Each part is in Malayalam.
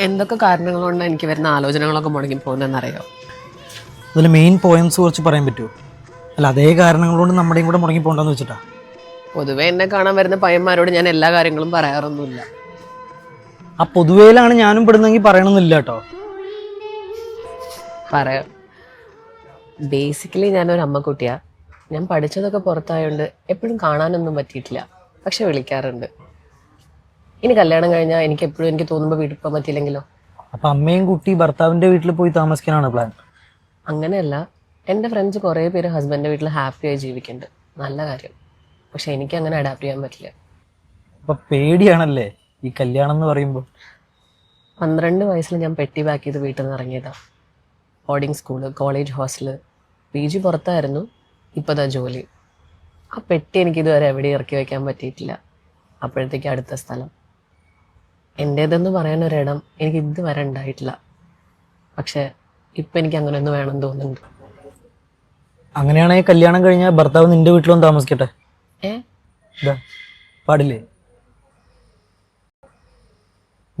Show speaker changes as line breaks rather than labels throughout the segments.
എന്തൊക്കെ കാരണങ്ങൾ കൊണ്ടാണ് എനിക്ക് വരുന്ന ആലോചനകളൊക്കെ മുടങ്ങി പോകുന്നതെന്നറിയോ?
അതിൽ മെയിൻ പോയിന്റ്സ് കുറിച്ച് പറയാൻ പറ്റുമോ അല്ല അതേ കാരണങ്ങൾ കൊണ്ട് നമ്മുടെയും കൂടെ മുടങ്ങി പോകണ്ടെന്ന് വെച്ചിട്ടാ?
പൊതുവേ എന്നെ കാണാൻ വരുന്ന പയ്യന്മാരോട് ഞാൻ എല്ലാ കാര്യങ്ങളും പറയാറൊന്നുമില്ല.
ആ പൊതുവേലാണ് ഞാനും പെടുന്നെങ്കിൽ പറയണമെന്നില്ല കേട്ടോ.
പറയാം ബേസിക്കലി ഞാനൊരു അമ്മക്കുട്ടിയാ ഞാൻ പഠിച്ചതൊക്കെ പുറത്തായോണ്ട് എപ്പോഴും കാണാനൊന്നും പറ്റിയിട്ടില്ല. പക്ഷെ വിളിക്കാറുണ്ട്. ഇനി കല്യാണം കഴിഞ്ഞാൽ എനിക്ക് എപ്പോഴും എനിക്ക് തോന്നുമ്പോൾ വീട്ടിൽ പോകാൻ പറ്റിയില്ലെങ്കിലോ?
അപ്പൊ അമ്മയും കുട്ടി ഭർത്താവിന്റെ വീട്ടിൽ പോയി താമസിക്കാനാണ് പ്ലാൻ
അങ്ങനെയല്ല. എന്റെ ഫ്രണ്ട്സ് കുറേ പേര് ഹസ്ബൻഡിന്റെ വീട്ടിൽ ഹാപ്പിയായി ജീവിക്കുന്നുണ്ട്. നല്ല കാര്യം. പക്ഷെ എനിക്ക് അങ്ങനെ അഡാപ്റ്റ് ചെയ്യാൻ പറ്റില്ല.
അപ്പൊ പേടിയാണല്ലേ ഈ കല്യാണം എന്ന് പറയുമ്പോൾ
പന്ത്രണ്ട് വയസ്സിൽ ഞാൻ പെട്ടി പാക്ക് ചെയ്ത് വീട്ടിൽ നിന്ന് ഇറങ്ങിയതാണ് boarding school college hostel P G പുറത്തായിരുന്നു. ഇപ്പോൾ ദാ ജോലി. ആ പെട്ടി എനിക്ക് ഇതുവരെ എവിടെ ഇറക്കി വയ്ക്കാൻ പറ്റിയിട്ടില്ല. അപ്പോഴത്തേക്ക് അടുത്ത സ്ഥലം. എന്റേതെന്ന് പറയാൻ ഒരിടം എനിക്ക് ഇതുവരെ ഉണ്ടായിട്ടില്ല. പക്ഷേ ഇപ്പം എനിക്ക് അങ്ങനെ ഒന്ന് വേണം തോന്നുന്നുണ്ട്.
അങ്ങനെയാണെങ്കിൽ കല്യാണം കഴിഞ്ഞാൽ ഭർത്താവ് നിന്റെ വീട്ടിലൊന്ന് താമസിക്കട്ടെ?
ഏ?
ഇതാ പാടില്ലേ?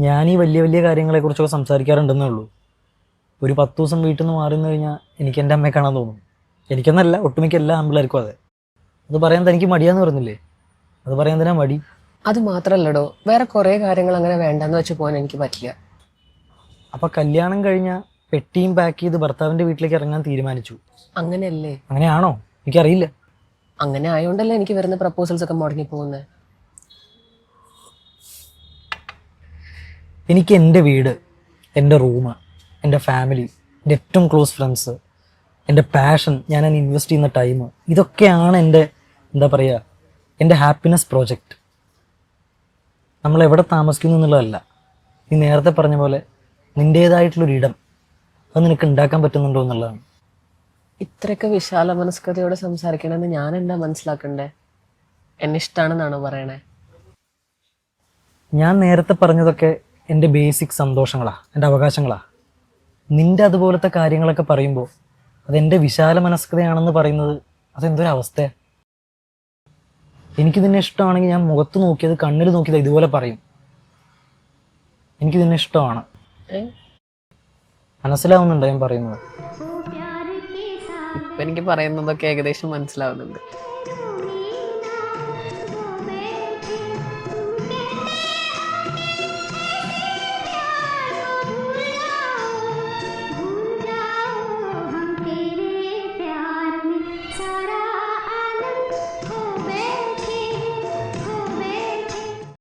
ഞാൻ ഈ വലിയ വലിയ കാര്യങ്ങളെ കുറിച്ചൊക്കെ സംസാരിക്കാറുണ്ടെന്നേ ഉള്ളൂ. ഒരു പത്ത് ദിവസം വീട്ടിൽ നിന്ന് മാറി നിന്ന് കഴിഞ്ഞാൽ എനിക്ക് എന്റെ അമ്മയെ കാണാൻ തോന്നും. എനിക്കെന്നല്ല ഒട്ടുമിക്ക എല്ലാ ആമ്പിളായിരിക്കും അതെ. അത് പറയാൻ തനിക്ക് മടിയാന്ന് പറഞ്ഞില്ലേ അത് പറയാൻ തന്നെ മടി.
അത് മാത്രല്ലടോ. വേറെ കുറേ കാര്യങ്ങൾ അങ്ങനെ വേണ്ടെന്ന് വെച്ച് പോകാൻ എനിക്ക് പറ്റില്ല.
അപ്പൊ കല്യാണം കഴിഞ്ഞ പെട്ടിയും പാക്ക് ചെയ്ത് ഭർത്താവിന്റെ വീട്ടിലേക്ക് ഇറങ്ങാൻ തീരുമാനിച്ചു.
അങ്ങനെയല്ലേ?
അങ്ങനെയാണോ? എനിക്കറിയില്ല.
അങ്ങനെ ആയതുകൊണ്ടല്ലേ എനിക്ക് വരുന്ന പ്രപ്പോസൽസ് ഒക്കെ മുടങ്ങി പോകുന്നത്
എനിക്ക് എന്റെ വീട് എന്റെ റൂം എന്റെ ഫാമിലി എന്റെ ഏറ്റവും ക്ലോസ് ഫ്രണ്ട്സ് എന്റെ പാഷൻ ഞാൻ അതിന് ഇൻവെസ്റ്റ് ചെയ്യുന്ന ടൈം ഇതൊക്കെയാണ് എന്റെ എന്താ പറയുക എന്റെ ഹാപ്പിനെസ് പ്രോജക്റ്റ് നമ്മൾ എവിടെ താമസിക്കുന്നു എന്നുള്ളതല്ല നീ നേരത്തെ പറഞ്ഞ പോലെ നിന്റേതായിട്ടുള്ളൊരു ഇടം അത് നിനക്ക് ഉണ്ടാക്കാൻ പറ്റുന്നുണ്ടോ എന്നുള്ളതാണ്.
ഇത്രയൊക്കെ വിശാല മനസ്കതയോടെ സംസാരിക്കണമെന്ന് ഞാൻ എന്താ മനസ്സിലാക്കണ്ടേ? എന്നെ ഇഷ്ടമാണെന്നാണോ പറയണേ?
ഞാൻ നേരത്തെ പറഞ്ഞതൊക്കെ എന്റെ ബേസിക് സന്തോഷങ്ങളാ എന്റെ അവകാശങ്ങളാ. നിന്റെ അതുപോലത്തെ കാര്യങ്ങളൊക്കെ പറയുമ്പോൾ അതെന്റെ വിശാല മനസ്കതയാണെന്ന് പറയുന്നത് അതെന്തൊരു അവസ്ഥയാണ് എനിക്ക് നിന്നെ ഇഷ്ടമാണെങ്കിൽ ഞാൻ മുഖത്ത് നോക്കിയത് കണ്ണിൽ നോക്കിയത് ഇതുപോലെ പറയും. എനിക്ക് നിന്നെ ഇഷ്ടമാണ്? മനസ്സിലാവുന്നുണ്ടോ ഞാൻ പറയുന്നത്?
ഇപ്പൊ എനിക്ക് പറയുന്നതൊക്കെ ഏകദേശം മനസ്സിലാവുന്നുണ്ട്.